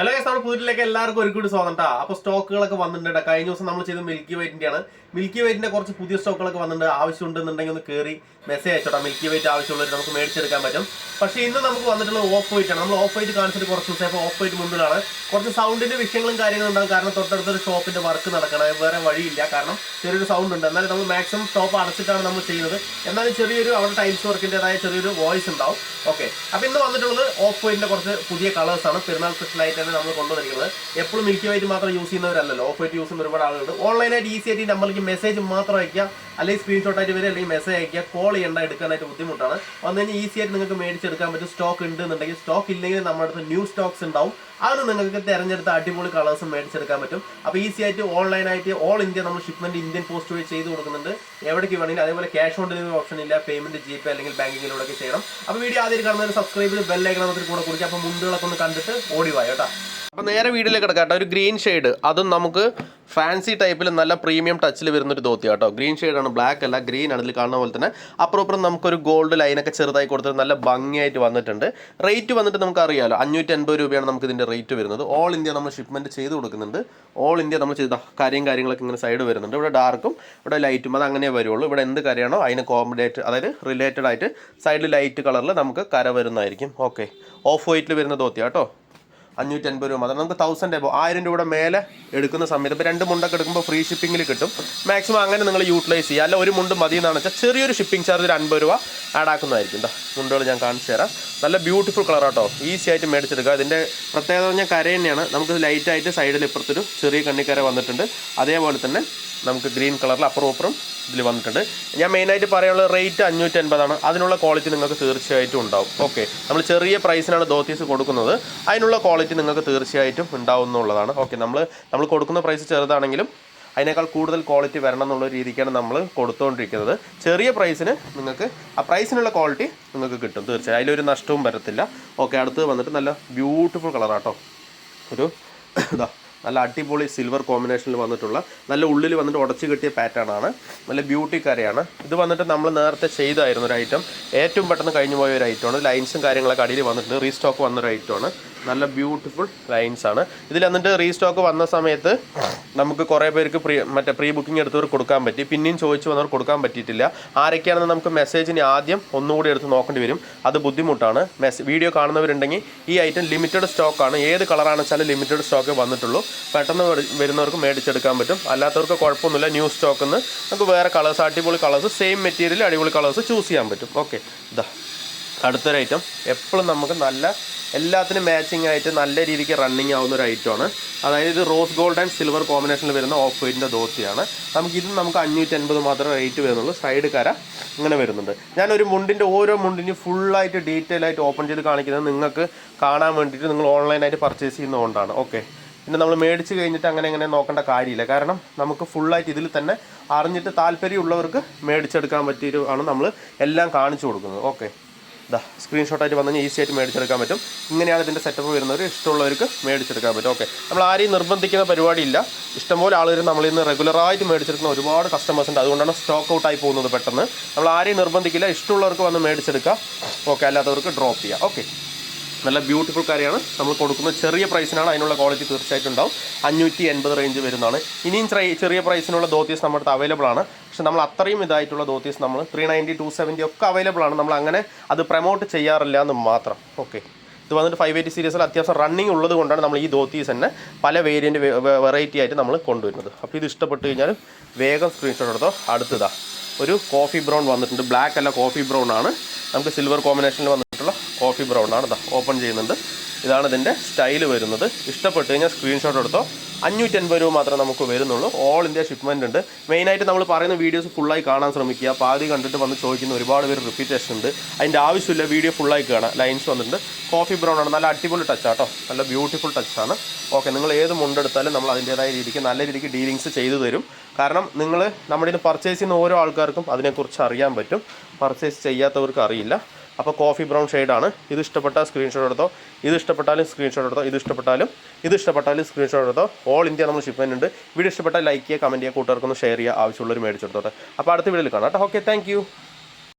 Hello guys നമ്മുടെ പുതിയിലേക്ക് എല്ലാവർക്കും ഒരു കൂടി സ്വാഗതം കേട്ടോ അപ്പൊ സ്റ്റോക്കുകളൊക്കെ വന്നിട്ടുണ്ട് കഴിഞ്ഞ ദിവസം നമ്മൾ ചെയ്ത മിൽക്കി വൈറ്റിന്റെ ആണ്. മിൽക്കി വൈറ്റിന്റെ കുറച്ച് പുതിയ സ്റ്റോക്കുകളൊക്കെ വന്നിട്ടുണ്ട്. ആവശ്യമുണ്ടെന്നുണ്ടെങ്കിൽ ഒന്ന് കയറി മെസ്സേജ് അയച്ചോട്ടാ മിൽക്കി വൈറ്റ് ആവശ്യമുള്ളവർ നമുക്ക് മേടിച്ചെടുക്കാൻ പറ്റും. പക്ഷേ ഇന്ന് നമുക്ക് വന്നിട്ടുള്ള ഓഫ് വൈറ്റ് ആണ്. നമ്മൾ ഓഫ് വൈറ്റ് കാണിച്ചിട്ട് കുറച്ച് ദിവസം അപ്പോൾ ഓഫ് വൈറ്റ് മുമ്പിലാണ്. കുറച്ച് സൗണ്ടിന്റെ വിഷയങ്ങളും കാര്യങ്ങളും ഉണ്ടാകും കാരണം തൊട്ടടുത്തൊരു ഷോപ്പിന്റെ വർക്ക് നടക്കണം. വേറെ വഴിയില്ല. കാരണം ചെറിയൊരു സൗണ്ട് ഉണ്ട്. എന്നാലും നമ്മൾ മാക്സിമം സ്റ്റോപ്പ് അടച്ചിട്ടാണ് നമ്മൾ ചെയ്യുന്നത്. എന്നാലും ചെറിയൊരു അവിടെ ടൈൽസ് വർക്കിന്റെതായ ചെറിയൊരു വോയിസ് ഉണ്ടാവും. ഓക്കെ അപ്പോൾ ഇന്ന് വന്നിട്ടുള്ളത് ഓഫ് വൈറ്റിന്റെ കുറച്ച് പുതിയ കളേഴ്സാണ് പെരുന്നാൾ സ്പെഷ്യൽ ആയിട്ടാണ് നമ്മൾ കൊണ്ടുവന്നിരിക്കുന്നത്. എപ്പോഴും മിൽക്കി വൈറ്റ് മാത്രം യൂസ് ചെയ്യുന്നവരല്ലല്ലോ. ഓഫ് വൈറ്റ് യൂസ് ചെയ്യുന്ന ഒരുപാട് ആളുകളുണ്ട്. ഓൺലൈനായിട്ട് ഈസി ആയിട്ട് ഈ നമ്പറിലേക്ക് മെസ്സേജ് മാത്രം അയക്കുക. അല്ലെങ്കിൽ സ്ക്രീൻഷോട്ട് ആയിട്ട് വരിക അല്ലെങ്കിൽ മെസ്സേജ് അയക്കുക. കോൾ ചെയ്യേണ്ട എടുക്കാനായിട്ട് ബുദ്ധിമുട്ടാണ്. വന്നു കഴിഞ്ഞാൽ ഈസി ആയിട്ട് നിങ്ങൾക്ക് മേടിച്ചെടുക്കാൻ പറ്റും. സ്റ്റോക്ക് ഉണ്ട് എന്നുണ്ടെങ്കിൽ സ്റ്റോക്ക് ഇല്ലെങ്കിൽ നമ്മുടെ അടുത്ത് ന്യൂ സ്റ്റോക്സ് ഉണ്ടാവും. അത് നിങ്ങൾക്ക് തിരഞ്ഞെടുത്ത അടിപൊളി കളേഴ്സ് മേടിച്ചെടുക്കാൻ പറ്റും. അപ്പോൾ ഈസി ആയിട്ട് ഓൺലൈനായിട്ട് ഓൾ ഇന്ത്യ നമ്മൾ ഷിപ്മെന്റ് ഇന്ത്യൻ പോസ്റ്റ് വഴി ചെയ്ത് കൊടുക്കുന്നുണ്ട്. എവിടേക്ക് വേണമെങ്കിലും അതേപോലെ ക്യാഷ് ഓൺ ഡെലിവറി ഓപ്ഷൻ ഇല്ല പേയ്മെന്റ് ജി പേ അല്ലെങ്കിൽ ബാങ്കിങ്ങിലൂടെ ഒക്കെ ചെയ്യണം. അപ്പോൾ വീഡിയോ ആദ്യം കാണുന്നവർ സബ്സ്ക്രൈബ് ചെയ്ത് ബെല്ലൈക്കണത്തിൽ കൂടെ കുടിക്കുക. അപ്പോൾ മുണ്ടുകളൊക്കെ ഒന്ന് കണ്ടിട്ട് ഓടി വായോ കേട്ടോ. അപ്പോൾ നേരെ വീട്ടിലേക്ക് കിടക്കാം ഒരു ഗ്രീൻ ഷെയ്ഡ്. അതും നമുക്ക് ഫാൻസി ടൈപ്പിൽ നല്ല പ്രീമിയം ടച്ചിൽ വരുന്നൊരു ധോത്തി കേട്ടോ. ഗ്രീൻ ഷെയ്ഡാണ് ബ്ലാക്ക് അല്ല ഗ്രീൻ ആണ് ഇതിൽ കാണുന്ന പോലെ തന്നെ. അപ്പുറപ്പുറം അപ്പുറം നമുക്കൊരു ഗോൾഡ് ലൈനൊക്കെ ചെറുതായി കൊടുത്തിട്ട് നല്ല ഭംഗിയായിട്ട് വന്നിട്ടുണ്ട്. റേറ്റ് വന്നിട്ട് നമുക്ക് അറിയാമല്ലോ അഞ്ഞൂറ്റി അൻപത് രൂപയാണ് നമുക്ക് ഇതിന്റെ റേറ്റ് വരുന്നത്. ഓൾ ഇന്ത്യ നമ്മൾ ഷിപ്മെന്റ് ചെയ്ത് കൊടുക്കുന്നുണ്ട്. ഓൾ ഇന്ത്യ നമ്മൾ ചെയ്ത കാര്യം കാര്യങ്ങളൊക്കെ ഇങ്ങനെ സൈഡ് വരുന്നുണ്ട്. ഇവിടെ ഡാർക്കും ഇവിടെ ലൈറ്റും അത് അങ്ങനെ വരുള്ളൂ. ഇവിടെ എന്ത് കരയാണോ അതിന് കോമ്പഡേറ്റ് അതായത് റിലേറ്റഡ് ആയിട്ട് സൈഡിൽ ലൈറ്റ് കളറിൽ നമുക്ക് കര വരുന്നതായിരിക്കും. ഓക്കെ ഓഫ് വൈറ്റിൽ വരുന്ന ധോത്തിയാ കേട്ടോ. അഞ്ഞൂറ്റി അൻപത് രൂപ മാത്രം. നമുക്ക് തൗസൻഡ് എബോ ആയിരം രൂപയുടെ മേലെ എടുക്കുന്ന സമയത്ത് ഇപ്പോൾ രണ്ട് മുണ്ടൊക്കെ എടുക്കുമ്പോൾ ഫ്രീ ഷിപ്പിംഗിൽ കിട്ടും. മാക്സിമം അങ്ങനെ നിങ്ങൾ യൂട്ടിലൈസ് ചെയ്യുക. അല്ല ഒരു മുണ്ട് മതി എന്നാണ് വെച്ചാൽ ചെറിയൊരു ഷിപ്പിംഗ് ചാർജ് ഒരു അൻപത് രൂപ ആഡ് ആക്കുന്നതായിരിക്കും. കേട്ടോ മുണ്ടുകൾ ഞാൻ കാണിച്ചു തരാം. നല്ല ബ്യൂട്ടിഫുൾ കളർ കേട്ടോ ഈസി ആയിട്ട് മേടിച്ചെടുക്കുക. അതിന്റെ പ്രത്യേകത പറഞ്ഞാൽ കര തന്നെയാണ്. നമുക്ക് ലൈറ്റായിട്ട് സൈഡിൽ ഇപ്പുറത്തൊരു ചെറിയ കണ്ണിക്കര വന്നിട്ടുണ്ട്. അതേപോലെ തന്നെ നമുക്ക് ഗ്രീൻ കളറിൽ അപ്പുറം അപ്പുറം ഇതിൽ വന്നിട്ടുണ്ട്. ഞാൻ മെയിനായിട്ട് പറയാനുള്ള റേറ്റ് അഞ്ഞൂറ്റി അൻപതാണ് അതിനുള്ള ക്വാളിറ്റി നിങ്ങൾക്ക് തീർച്ചയായിട്ടും ഉണ്ടാവും. ഓക്കെ നമ്മൾ ചെറിയ പ്രൈസിനാണ് ധോത്തീസ് കൊടുക്കുന്നത്. അതിനുള്ള ക്വാളിറ്റി നിങ്ങൾക്ക് തീർച്ചയായിട്ടും ഉണ്ടാവും എന്നുള്ളതാണ് ഓക്കെ നമ്മൾ നമ്മൾ കൊടുക്കുന്ന പ്രൈസ് ചെറുതാണെങ്കിലും അതിനേക്കാൾ കൂടുതൽ ക്വാളിറ്റി വരണം എന്നുള്ള രീതിക്കാണ് നമ്മൾ കൊടുത്തുകൊണ്ടിരിക്കുന്നത് ചെറിയ പ്രൈസിന് നിങ്ങൾക്ക് ആ പ്രൈസിനുള്ള ക്വാളിറ്റി നിങ്ങൾക്ക് കിട്ടും തീർച്ചയായും. അതിലൊരു നഷ്ടവും വരത്തില്ല. ഓക്കെ അടുത്ത് വന്നിട്ട് നല്ല ബ്യൂട്ടിഫുൾ കളറാട്ടോ ഒരു ഇതാ നല്ല അടിപൊളി സിൽവർ കോമ്പിനേഷനിൽ വന്നിട്ടുള്ള നല്ല ഉള്ളിൽ വന്നിട്ട് ഉടച്ചു കിട്ടിയ പാറ്റേൺ ആണ്. നല്ല ബ്യൂട്ടി കരയാണ്. ഇത് വന്നിട്ട് നമ്മൾ നേരത്തെ ചെയ്തായിരുന്നു ഒരു ഐറ്റം ഏറ്റവും പെട്ടെന്ന് കഴിഞ്ഞു പോയ ഒരു ഐറ്റമാണ് ലൈൻസും കാര്യങ്ങളൊക്കെ അടിയിൽ വന്നിട്ടുണ്ട്. റീസ്റ്റോക്ക് വന്നൊരു ഐറ്റമാണ് നല്ല ബ്യൂട്ടിഫുൾ ലൈൻസ് ആണ്. ഇതിൽ എന്നിട്ട് റീസ്റ്റോക്ക് വന്ന സമയത്ത് നമുക്ക് കുറേ പേർക്ക് പ്രീ മറ്റേ പ്രീ ബുക്കിംഗ് എടുത്തവർ കൊടുക്കാൻ പറ്റി. പിന്നെയും ചോദിച്ചു വന്നവർ കൊടുക്കാൻ പറ്റിയിട്ടില്ല. ആരൊക്കെയാണെന്ന് നമുക്ക് മെസ്സേജിന് ആദ്യം ഒന്നുകൂടി എടുത്ത് നോക്കേണ്ടി വരും. അത് ബുദ്ധിമുട്ടാണ്. മെസ് വീഡിയോ കാണുന്നവരുണ്ടെങ്കിൽ ഈ ഐറ്റം ലിമിറ്റഡ് സ്റ്റോക്കാണ് ഏത് കളറാണെന്ന് വെച്ചാൽ ലിമിറ്റഡ് സ്റ്റോക്കേ വന്നിട്ടുള്ളൂ. പെട്ടെന്ന് വരുന്നവർക്ക് മേടിച്ചെടുക്കാൻ പറ്റും. അല്ലാത്തവർക്ക് കുഴപ്പമൊന്നുമില്ല. ന്യൂ സ്റ്റോക്കിൽ നിന്ന് നമുക്ക് വേറെ കളേഴ്സ് അടിപൊളി കളേഴ്സ് സെയിം മെറ്റീരിയൽ അടിപൊളി കളേഴ്സ് ചൂസ് ചെയ്യാൻ പറ്റും. ഓക്കെ ഇതാ അടുത്തൊരു ഐറ്റം എപ്പോഴും നമുക്ക് നല്ല എല്ലാത്തിനും മാച്ചിങ് ആയിട്ട് നല്ല രീതിക്ക് റണ്ണിങ് ആവുന്ന ഒരു ഐറ്റമാണ് അതായത് ഇത് റോസ് ഗോൾഡ് ആൻഡ് സിൽവർ കോമ്പിനേഷനിൽ വരുന്ന ഓഫ് വൈറ്റിന്റെ ധോത്തിയാണ്. നമുക്ക് ഇത് നമുക്ക് അഞ്ഞൂറ്റി അൻപത് മാത്രമേ റേറ്റ് വരുന്നുള്ളൂ. സൈഡ് കര ഇങ്ങനെ വരുന്നുണ്ട്. ഞാനൊരു മുണ്ടിന്റെ ഓരോ മുണ്ടിനും ഫുള്ളായിട്ട് ഡീറ്റെയിൽ ആയിട്ട് ഓപ്പൺ ചെയ്ത് കാണിക്കുന്നത് നിങ്ങൾക്ക് കാണാൻ വേണ്ടിയിട്ട് നിങ്ങൾ ഓൺലൈനായിട്ട് പർച്ചേസ് ചെയ്യുന്നതുകൊണ്ടാണ്. ഓക്കെ പിന്നെ നമ്മൾ മേടിച്ച് കഴിഞ്ഞിട്ട് അങ്ങനെ അങ്ങനെ നോക്കേണ്ട കാര്യമില്ല. കാരണം നമുക്ക് ഫുള്ളായിട്ട് ഇതിൽ തന്നെ അറിഞ്ഞിട്ട് താല്പര്യമുള്ളവർക്ക് മേടിച്ചെടുക്കാൻ പറ്റിയൊരു ആണ് നമ്മൾ എല്ലാം കാണിച്ചു കൊടുക്കുന്നത്. ഓക്കെ ഇതാ സ്ക്രീൻഷോട്ടായിട്ട് വന്നു കഴിഞ്ഞാൽ ഈസി ആയിട്ട് മേടിച്ചെടുക്കാൻ പറ്റും. ഇങ്ങനെയാണ് ഇതിന്റെ സെറ്റപ്പ് വരുന്നവർ ഇഷ്ടമുള്ളവർക്ക് മേടിച്ചെടുക്കാൻ പറ്റും. ഓക്കെ നമ്മൾ ആരെയും നിർബന്ധിക്കുന്ന പരിപാടിയില്ല. ഇഷ്ടംപോലെ ആളുകൾ നമ്മളിൽ നിന്ന് റെഗുലറായിട്ട് മേടിച്ചെടുക്കുന്ന ഒരുപാട് കസ്റ്റമേഴ്സ് ഉണ്ട്. അതുകൊണ്ടാണ് സ്റ്റോക്ക് ഔട്ട് ആയി പോകുന്നത് പെട്ടെന്ന്. നമ്മൾ ആരെയും നിർബന്ധിക്കില്ല. ഇഷ്ടമുള്ളവർക്ക് വന്ന് മേടിച്ചെടുക്കാം ഓക്കെ അല്ലാത്തവർക്ക് ഡ്രോപ്പ് ചെയ്യാം ഓക്കെ നല്ല ബ്യൂട്ടിഫുൾ കാര്യമാണ് നമ്മൾ കൊടുക്കുന്ന ചെറിയ പ്രൈസിനാണ് അതിനുള്ള ക്വാളിറ്റി തീർച്ചയായിട്ടും ഉണ്ടാവും. അഞ്ഞൂറ്റി എൺപത് റേഞ്ച് വരുന്നതാണ്. ഇനിയും ചെറിയ പ്രൈസിനുള്ള ധോത്തീസ് നമ്മുടെ അടുത്ത് അവൈലബിൾ ആണ്. പക്ഷേ നമ്മൾ അത്രയും ഇതായിട്ടുള്ള ധോത്തീസ് നമ്മൾ ത്രീ നയന്റി ടു സെവന്റി ഒക്കെ അവൈലബിൾ ആണ്. നമ്മൾ അങ്ങനെ അത് പ്രൊമോട്ട് ചെയ്യാറില്ല എന്ന് മാത്രം. ഓക്കെ ഇത് വന്നിട്ട് ഫൈവ് എയ്റ്റി സീരീസിൽ അത്യാവശ്യം റണ്ണിങ് ഉള്ളത് കൊണ്ടാണ് നമ്മൾ ഈ ധോത്തീസ് തന്നെ പല വേരിയന്റ് വെറൈറ്റി ആയിട്ട് നമ്മൾ കൊണ്ടുവരുന്നത്. അപ്പോൾ ഇത് ഇഷ്ടപ്പെട്ട് കഴിഞ്ഞാൽ വേഗം സ്ക്രീൻഷോട്ട് എടുത്തോ. അടുത്തതാണ് ഒരു കോഫി ബ്രൗൺ വന്നിട്ടുണ്ട്. ബ്ലാക്ക് അല്ല കോഫി ബ്രൗൺ ആണ്. നമുക്ക് സിൽവർ കോമ്പിനേഷനിൽ വന്നിട്ടുള്ള കോഫി ബ്രൗൺ ആണ്. ഓപ്പൺ ചെയ്യുന്നുണ്ട്. ഇതാണ് ഇതിന്റെ സ്റ്റൈൽ വരുന്നത്. ഇഷ്ടപ്പെട്ട് കഴിഞ്ഞാൽ സ്ക്രീൻഷോട്ട് എടുത്തോ. അഞ്ഞൂറ്റി അൻപത് രൂപ മാത്രമേ നമുക്ക് വരുന്നുള്ളൂ. ഓൾ ഇന്ത്യ ഷിപ്മെന്റ് ഉണ്ട്. മെയിനായിട്ട് നമ്മൾ പറയുന്ന വീഡിയോസ് ഫുള്ളായി കാണാൻ ശ്രമിക്കുക. പാതി കണ്ടിട്ട് വന്ന് ചോദിക്കുന്ന ഒരുപാട് പേര് റിപ്പീറ്റേഷൻ ഉണ്ട്. അതിന്റെ ആവശ്യമില്ല വീഡിയോ ഫുള്ളായി കാണാം. ലൈൻസ് വന്നിട്ടുണ്ട്. കോഫി ബ്രൗൺ ആണ്. നല്ല അടിപൊളി ടച്ച് ആട്ടോ. നല്ല ബ്യൂട്ടിഫുൾ ടച്ചാണ് ഓക്കെ നിങ്ങൾ ഏത് മുണ്ടെടുത്താലും നമ്മൾ അതിന്റേതായ രീതിക്ക് നല്ല രീതിക്ക് ഡീലിങ്സ് ചെയ്തു തരും. കാരണം നിങ്ങൾ നമ്മുടെ പർച്ചേസ് ചെയ്യുന്ന ഓരോ ആൾക്കാർക്കും അതിനെക്കുറിച്ച് അറിയാൻ പറ്റും. പർച്ചേസ് ചെയ്യാത്തവർക്ക് അറിയില്ല. അപ്പോൾ കോഫി ബ്രൗൺ ഷെയ്ഡാണ്. ഇത് ഇഷ്ടപ്പെട്ടാൽ സ്ക്രീൻഷോട്ട് എടുത്തോ. ഇത് ഇഷ്ടപ്പെട്ടാലും സ്ക്രീൻഷോട്ട് എടുത്തോ. ഇത് ഇഷ്ടപ്പെട്ടാലും ഇത് ഇഷ്ടപ്പെട്ടാലും സ്ക്രീൻഷോട്ട് എടുത്തോ. ഓൾ ഇന്ത്യ നമ്മൾ ഷിപ്മെന്റ് ഉണ്ട്. വീഡിയോ ഇഷ്ടപ്പെട്ടാൽ ലൈക്ക് ചെയ്യുക കമന്റ് ചെയ്യുക കൂട്ടുകാർക്കൊന്ന് ഷെയർ ചെയ്യുക ആവശ്യമുള്ളവർ മേടിച്ചെടുത്തോട്ടെ അപ്പോൾ അടുത്ത വീഡിയോയിൽ കാണാം കേട്ടോ. Okay thank